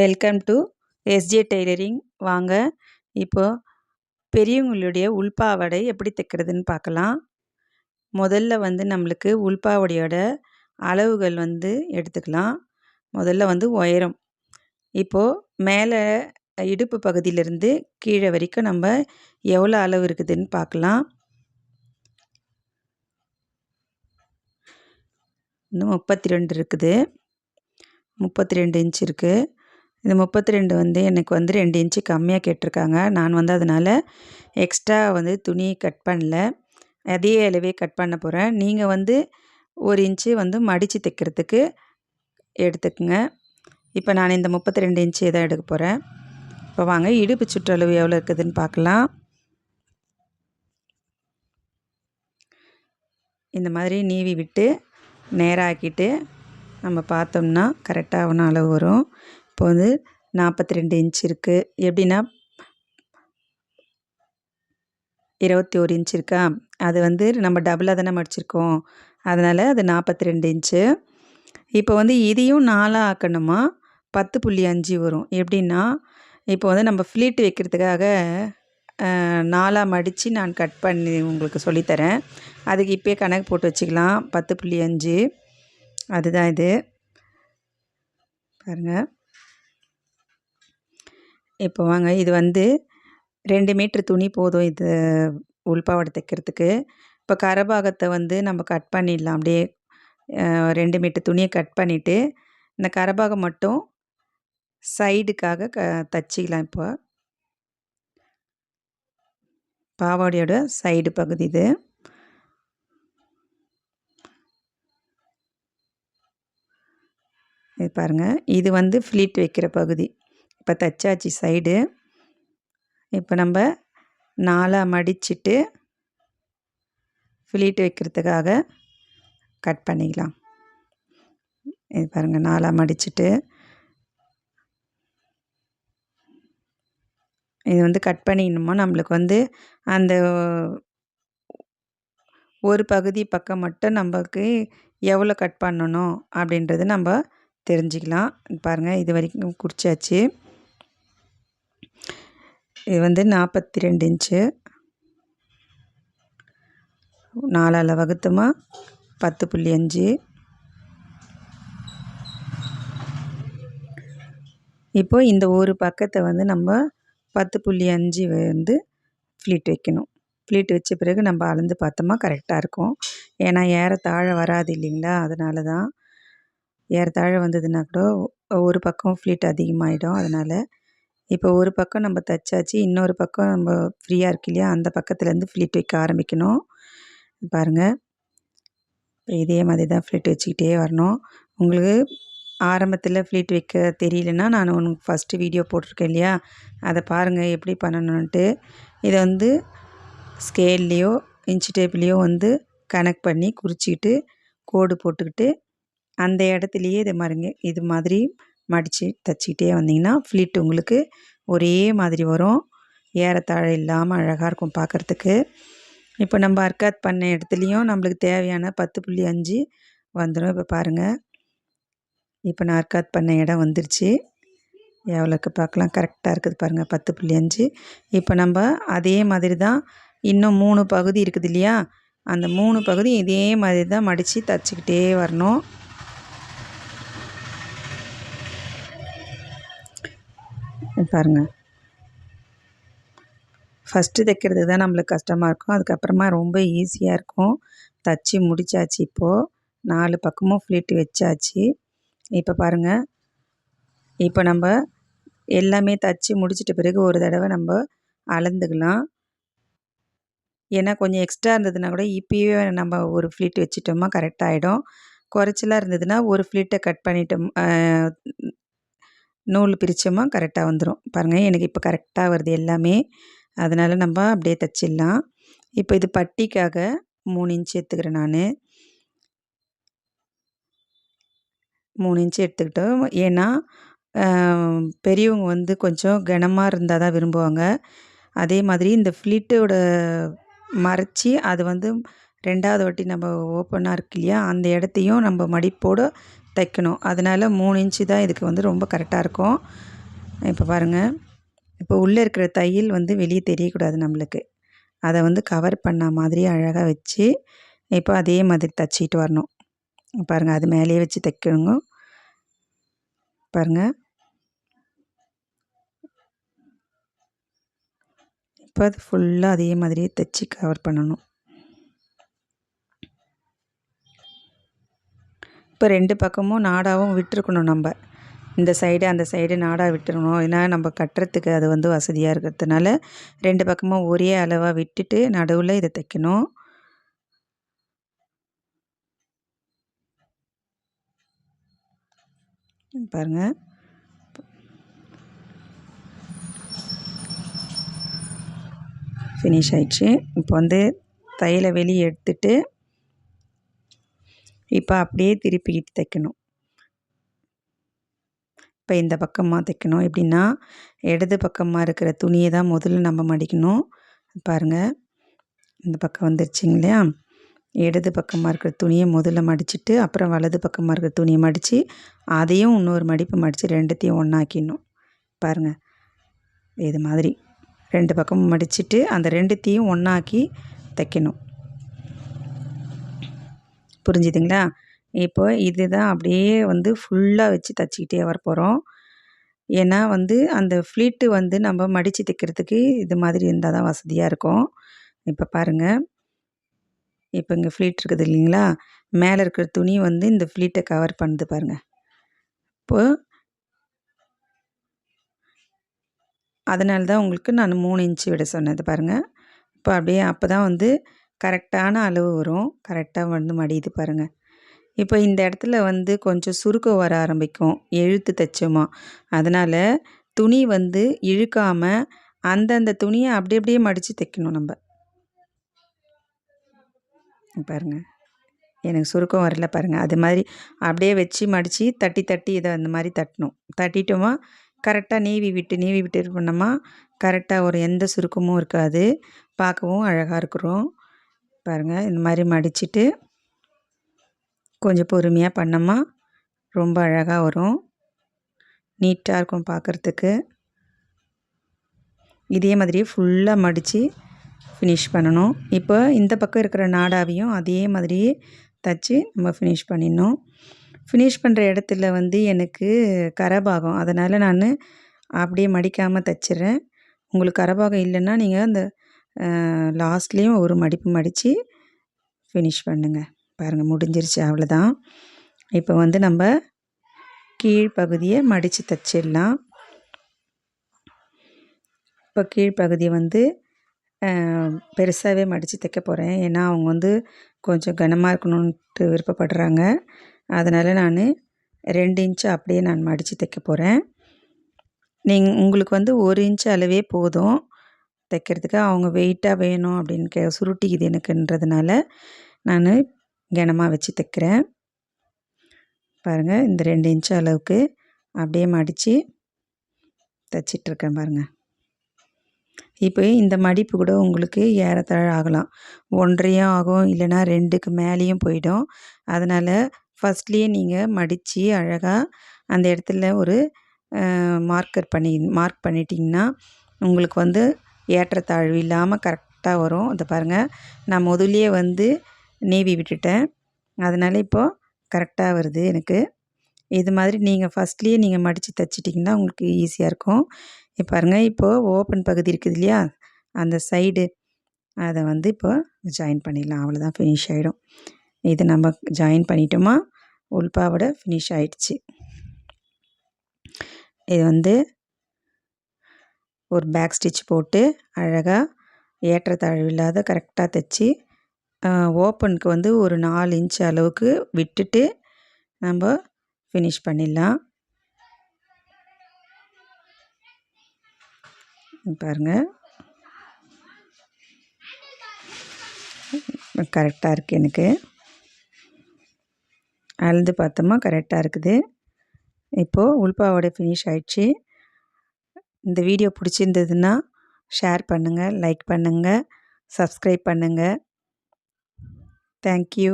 Welcome to SJ tailoring வாங்க இப்போது பெரியவங்களுடைய உள்பாவடை எப்படி தைக்கிறதுன்னு பார்க்கலாம். முதல்ல வந்து நம்மளுக்கு உள்பாவடையோட அளவுகள் வந்து எடுத்துக்கலாம். முதல்ல வந்து உயரம். இப்போது மேலே இடுப்பு பகுதியிலேருந்து கீழே வரைக்கும் நம்ம எவ்வளோ அளவு இருக்குதுன்னு பார்க்கலாம். இன்னும் முப்பத்தி ரெண்டு இருக்குது. முப்பத்தி ரெண்டு இன்ச் இருக்குது இந்த முப்பத்தி ரெண்டு வந்து எனக்கு வந்து ரெண்டு இன்ச்சு கம்மியாக கேட்டிருக்காங்க. நான் வந்து அதனால் எக்ஸ்ட்ரா வந்து துணி கட் பண்ணல. அதே அளவே கட் பண்ண போகிறேன் நீங்கள் வந்து ஒரு இன்ச்சு வந்து மடித்து தைக்கிறதுக்கு எடுத்துக்கோங்க. இப்போ நான் இந்த முப்பத்தி ரெண்டு இன்ச்சு தான் எடுக்க போகிறேன் இப்போ வாங்க இடுப்பு சுற்றளவு எவ்வளோ இருக்குதுன்னு பார்க்கலாம். இந்த மாதிரி நீவி விட்டு நேராக்கிட்டு நம்ம பார்த்தோம்னா கரெக்டான அளவு வரும். இப்போ வந்து நாற்பத்தி ரெண்டு இன்ச் இருக்குது எப்படின்னா இருபத்தி ஒரு இன்ச் இருக்கா? அது வந்து நம்ம டபுளாக தானே மடிச்சிருக்கோம். அதனால் அது நாற்பத்தி ரெண்டு இன்ச்சு இப்போ வந்து இதையும் நாலாக ஆக்கணுமா? பத்து புள்ளி அஞ்சு வரும். எப்படின்னா இப்போ வந்து நம்ம ஃப்ளீட் வைக்கிறதுக்காக நாலாக மடித்து நான் கட் பண்ணி உங்களுக்கு சொல்லித்தரேன். அதுக்கு இப்போயே கணக்கு போட்டு வச்சுக்கலாம். பத்து புள்ளி அஞ்சு. அதுதான் இது. பாருங்கள் இப்போ வாங்க இது வந்து ரெண்டு மீட்ரு துணி போதும் இது உள்பாவாடை தைக்கிறதுக்கு. இப்போ கரபாகத்தை வந்து நம்ம கட் பண்ணிடலாம். அப்படியே ரெண்டு மீட்ரு துணியை கட் பண்ணிவிட்டு இந்த கரபாகம் மட்டும் சைடுக்காக க தச்சிக்கலாம் இப்போ. பாவாடையோட சைடு பகுதி இது. இது பாருங்கள் இது வந்து ஃப்ளீட் வைக்கிற பகுதி. இப்போ தச்சாச்சு சைடு இப்போ நம்ம நாலாக மடிச்சுட்டு ஃபிலீட் வைக்கிறதுக்காக கட் பண்ணிக்கலாம். இது பாருங்கள் நாலாக மடிச்சுட்டு. இது வந்து கட் பண்ணிக்கணுமோ? நம்மளுக்கு வந்து அந்த ஒரு பகுதி பக்கம் மட்டும் நம்மளுக்கு எவ்வளோ கட் பண்ணணும் அப்படின்றது நம்ம தெரிஞ்சுக்கலாம். பாருங்கள் இது வரைக்கும் குடிச்சாச்சு. இது வந்து நாற்பத்தி ரெண்டு இன்ச்சு. நாலால் வகுத்தமா? பத்து புள்ளி அஞ்சு இப்போது இந்த ஒரு பக்கத்தை வந்து நம்ம பத்து புள்ளி அஞ்சு வந்து ஃப்ளீட் வைக்கணும். ஃப்ளீட் வச்ச பிறகு நம்ம அளந்து பார்த்தோமா? கரெக்டாக இருக்கும். ஏன்னா ஏறத்தாழ வராது இல்லைங்களா? அதனால தான் ஏறத்தாழ வந்ததுன்னா கூட ஒரு பக்கம் ஃப்ளீட் அதிகமாகிடும் அதனால் இப்போ ஒரு பக்கம் நம்ம தைச்சாச்சு இன்னொரு பக்கம் நம்ம ஃப்ரீயாக இருக்கு இல்லையா? அந்த பக்கத்துலேருந்து ஃப்ளிட் வைக்க ஆரம்பிக்கணும். பாருங்கள் இதே மாதிரி தான் ஃப்ளிட் வச்சுக்கிட்டே வரணும். உங்களுக்கு ஆரம்பத்தில் ஃப்ளீட் வைக்க தெரியலனா நான் உனக்கு ஃபஸ்ட்டு வீடியோ போட்டிருக்கேன் இல்லையா? அதை பாருங்கள் எப்படி பண்ணணுன்ட்டு இதை வந்து ஸ்கேல்லையோ இன்ச்சு டேப்லேயோ வந்து கனெக்ட் பண்ணி குறிச்சிக்கிட்டு கோடு போட்டுக்கிட்டு அந்த இடத்துலையே இதை மாதிரிங்க இது மாதிரி மடித்து தைச்சிக்கிட்டே வந்திங்கன்னா ஃப்ளிட் உங்களுக்கு ஒரே மாதிரி வரும். ஏறத்தாழ இல்லாமல் அழகாக இருக்கும் பார்க்குறதுக்கு. இப்போ நம்ம அர்க்காத் பண்ண இடத்துலையும் நம்மளுக்கு தேவையான பத்து புள்ளி அஞ்சு வந்துடும் இப்போ பாருங்கள் இப்போ நான் அர்க்காத் பண்ண இடம் வந்துருச்சு. எவ்வளோக்கு பார்க்கலாம். கரெக்டாக இருக்குது பாருங்கள் பத்து புள்ளி அஞ்சு. இப்போ நம்ம அதே மாதிரி தான் இன்னும் மூணு பகுதி இருக்குது இல்லையா? அந்த மூணு பகுதி இதே மாதிரி தான் மடித்து தச்சுக்கிட்டே வரணும். பாருங்கள் ஃபஸ்ட்டு தைக்கிறது தான் நம்மளுக்கு கஷ்டமாக இருக்கும். அதுக்கப்புறமா ரொம்ப ஈஸியாக இருக்கும். தச்சு முடித்தாச்சு இப்போது நாலு பக்கமும் ஃப்ளீட்டு வச்சாச்சு. இப்போ பாருங்கள் இப்போ நம்ம எல்லாமே தச்சு முடிச்சிட்ட பிறகு ஒரு தடவை நம்ம அளந்துக்கலாம். ஏன்னா கொஞ்சம் எக்ஸ்ட்ரா இருந்ததுன்னா கூட இப்போயே நம்ம ஒரு ஃப்ளீட் வச்சிட்டோமா கரெக்டாகிடும் குறைச்சலாக இருந்ததுன்னா ஒரு ஃப்ளீட்டை கட் பண்ணிட்டோம் நூல் பிரித்தோமா கரெக்டாக வந்துடும் பாருங்கள் எனக்கு இப்போ கரெக்டாக வருது எல்லாமே. அதனால் நம்ம அப்படியே தைச்சிடலாம். இப்போ இது பட்டிக்காக மூணு இன்ச்சு எடுத்துக்கிறேன் நான். மூணு இன்ச்சு எடுத்துக்கிட்டோம். ஏன்னா பெரியவங்க வந்து கொஞ்சம் கனமாக இருந்தால் தான் விரும்புவாங்க. அதே மாதிரி இந்த ஃப்ளிட்டோட மறைச்சி அது வந்து ரெண்டாவது வாட்டி நம்ம ஓப்பனாக இருக்கு இல்லையா அந்த இடத்தையும் நம்ம மடிப்போடு தைக்கணும். அதனால் மூணு இன்ச்சு தான் இதுக்கு வந்து ரொம்ப கரெக்டாக இருக்கும். இப்போ பாருங்கள் இப்போ உள்ளே இருக்கிற தையல் வந்து வெளியே தெரியக்கூடாது நம்மளுக்கு. அதை வந்து கவர் பண்ண மாதிரி அழகாக வச்சு இப்போ அதே மாதிரி தைச்சிட்டு வரணும். பாருங்கள் அது மேலேயே வச்சு தைக்கணுங்க. பாருங்கள் இப்போ அது ஃபுல்லாக அதே மாதிரியே தைச்சி கவர் பண்ணணும். இப்போ ரெண்டு பக்கமும் நாடாவும் விட்டுருக்கணும் நம்ம. இந்த சைடு அந்த சைடு நாடாக விட்டுருக்கணும் ஏன்னா நம்ம கட்டுறதுக்கு அது வந்து வசதியாக இருக்கிறதுனால ரெண்டு பக்கமும் ஒரே அளவாக விட்டுட்டு நடுவில் இதை தைக்கணும். பாருங்கள் ஃபினிஷ் ஆயிடுச்சு. இப்போ வந்து தையலை வெளியே எடுத்துட்டு இப்போ அப்படியே திருப்பிக்கிட்டு தைக்கணும். இப்போ இந்த பக்கமாக தைக்கணும். எப்படின்னா இடது பக்கமாக இருக்கிற துணியை தான் முதல்ல நம்ம மடிக்கணும். பாருங்கள் இந்த பக்கம் வந்துருச்சிங்க இல்லையா? இடது பக்கமாக இருக்கிற துணியை முதல்ல மடிச்சுட்டு அப்புறம் வலது பக்கமாக இருக்கிற துணியை மடித்து அதையும் இன்னொரு மடிப்பு மடித்து ரெண்டுத்தையும் ஒன்றாக்கிடணும் பாருங்கள் இது மாதிரி. ரெண்டு பக்கமும் மடிச்சுட்டு அந்த ரெண்டுத்தையும் ஒன்றாக்கி தைக்கணும். புரிஞ்சுதுங்களா? இப்போ இதுதான் அப்படியே வந்து ஃபுல்லாக வச்சு தைச்சிக்கிட்டே வர போகிறோம் ஏன்னா வந்து அந்த ஃப்ளீட்டு வந்து நம்ம மடித்து தைக்கிறதுக்கு இது மாதிரி இருந்தால் தான் வசதியாக இருக்கும். இப்போ பாருங்கள் இப்போ இங்கே ஃப்ளீட் இருக்குது இல்லைங்களா? மேலே இருக்கிற துணி வந்து இந்த ஃப்ளீட்டை கவர் பண்ணுது பாருங்கள் இப்போது அதனால தான் உங்களுக்கு நான் மூணு இன்ச்சு விட சொன்னது பாருங்கள் இப்போ அப்படியே அப்போ தான் வந்து கரெக்டான அளவு வரும். கரெக்டாக வந்து மடியுது பாருங்கள் இப்போ இந்த இடத்துல வந்து கொஞ்சம் சுருக்கம் வர ஆரம்பிக்கும். எழுத்து தைச்சோமா. அதனால் துணி வந்து இழுக்காமல் அந்தந்த துணியை அப்படி அப்படியே மடித்து தைக்கணும் நம்ம. பாருங்கள் எனக்கு சுருக்கம் வரல பாருங்கள் அது மாதிரி அப்படியே வச்சு மடித்து தட்டி தட்டி இதை அந்த மாதிரி தட்டணும். தட்டிட்டோமா கரெக்டாக நீவி விட்டு நீவி விட்டு இது பண்ணோமா கரெக்டாக ஒரு எந்த சுருக்கமும் இருக்காது. பார்க்கவும் அழகாக இருக்கிறோம். பாருங்கள் இந்த மாதிரி மடிச்சுட்டு கொஞ்சம் பொறுமையாக பண்ணோமா ரொம்ப அழகாக வரும். நீட்டாக இருக்கும் பார்க்குறதுக்கு இதே மாதிரியே ஃபுல்லாக மடித்து ஃபினிஷ் பண்ணணும். இப்போ இந்த பக்கம் இருக்கிற நாடாவையும் அதே மாதிரியே தச்சு நம்ம ஃபினிஷ் பண்ணிடணும். ஃபினிஷ் பண்ணுற இடத்துல வந்து எனக்கு கரபாகம். அதனால் நான் அப்படியே மடிக்காமல் தைச்சிட்றேன். உங்களுக்கு கரபாகம் இல்லைன்னா நீங்கள் அந்த லாஸ்ட்லேயும் ஒரு மடிப்பு மடித்து ஃபினிஷ் பண்ணுங்கள் பாருங்கள் முடிஞ்சிருச்சு. அவ்வளோதான் இப்போ வந்து நம்ம கீழ்ப்பகுதியை மடித்து தைச்சிடலாம். இப்போ கீழ்ப்பகுதியை வந்து பெருசாகவே மடித்து தைக்க போகிறேன் ஏன்னா அவங்க வந்து கொஞ்சம் கனமாக இருக்கணுன்ட்டு விருப்பப்படுறாங்க. அதனால் நான் ரெண்டு இன்ச்சு அப்படியே நான் மடித்து தைக்க போகிறேன் நீங்கள் உங்களுக்கு வந்து ஒரு இன்ச்சு அளவே போதும். தைக்கிறதுக்கு அவங்க வெயிட்டாக வேணும் அப்படின்னு கே சுருட்டிக்குது எனக்குன்றதுனால நான் கனமாக வச்சு தைக்கிறேன். பாருங்கள் இந்த ரெண்டு இன்ச் அளவுக்கு அப்படியே மடித்து தைச்சிட்ருக்கேன் பாருங்கள் இப்போ இந்த மடிப்பு கூட உங்களுக்கு ஏறத்தாழ ஆகலாம். ஒன்றையும் ஆகும் இல்லைனா ரெண்டுக்கு மேலேயும் போயிடும். அதனால் ஃபஸ்ட்லேயே நீங்கள் மடித்து அழகாக அந்த இடத்துல ஒரு மார்க்கர் பண்ணி மார்க் பண்ணிட்டிங்கன்னா உங்களுக்கு வந்து ஏற்றத்தாழ்வு இல்லாமல் கரெக்டாக வரும். அதை பாருங்கள் நான் முதல்லையே வந்து நீவி விட்டுட்டேன். அதனால் இப்போது கரெக்டாக வருது எனக்கு. இது மாதிரி நீங்கள் ஃபஸ்ட்லேயே நீங்கள் மடித்து தைச்சிட்டிங்கன்னா உங்களுக்கு ஈஸியாக இருக்கும். இப்போ பாருங்கள் இப்போது ஓப்பன் பகுதி இருக்குது இல்லையா? அந்த சைடு அதை வந்து இப்போ ஜாயின் பண்ணிடலாம். அவ்வளோதான் ஃபினிஷ் ஆகிடும் இது நம்ம ஜாயின் பண்ணிட்டோமா? உள்பாவோட ஃபினிஷ் ஆகிடுச்சு இது வந்து ஒரு பேக் ஸ்டிச் போட்டு அழகாக ஏற்றத்தாழ்வு இல்லாத கரெக்டாக தைச்சி ஓப்பனுக்கு வந்து ஒரு நாலு இன்ச் அளவுக்கு விட்டுட்டு நம்ம ஃபினிஷ் பண்ணிடலாம். பாருங்கள் கரெக்டாக இருக்குது எனக்கு. அழுந்து பார்த்தோமா கரெக்டாக இருக்குது. இப்போது உள்பாவோட ஃபினிஷ் ஆயிடுச்சு. இந்த வீடியோ பிடிச்சிருந்ததுன்னா ஷேர் பண்ணுங்கள் லைக் பண்ணுங்கள் சப்ஸ்கிரைப் பண்ணுங்கள் தேங்க்யூ.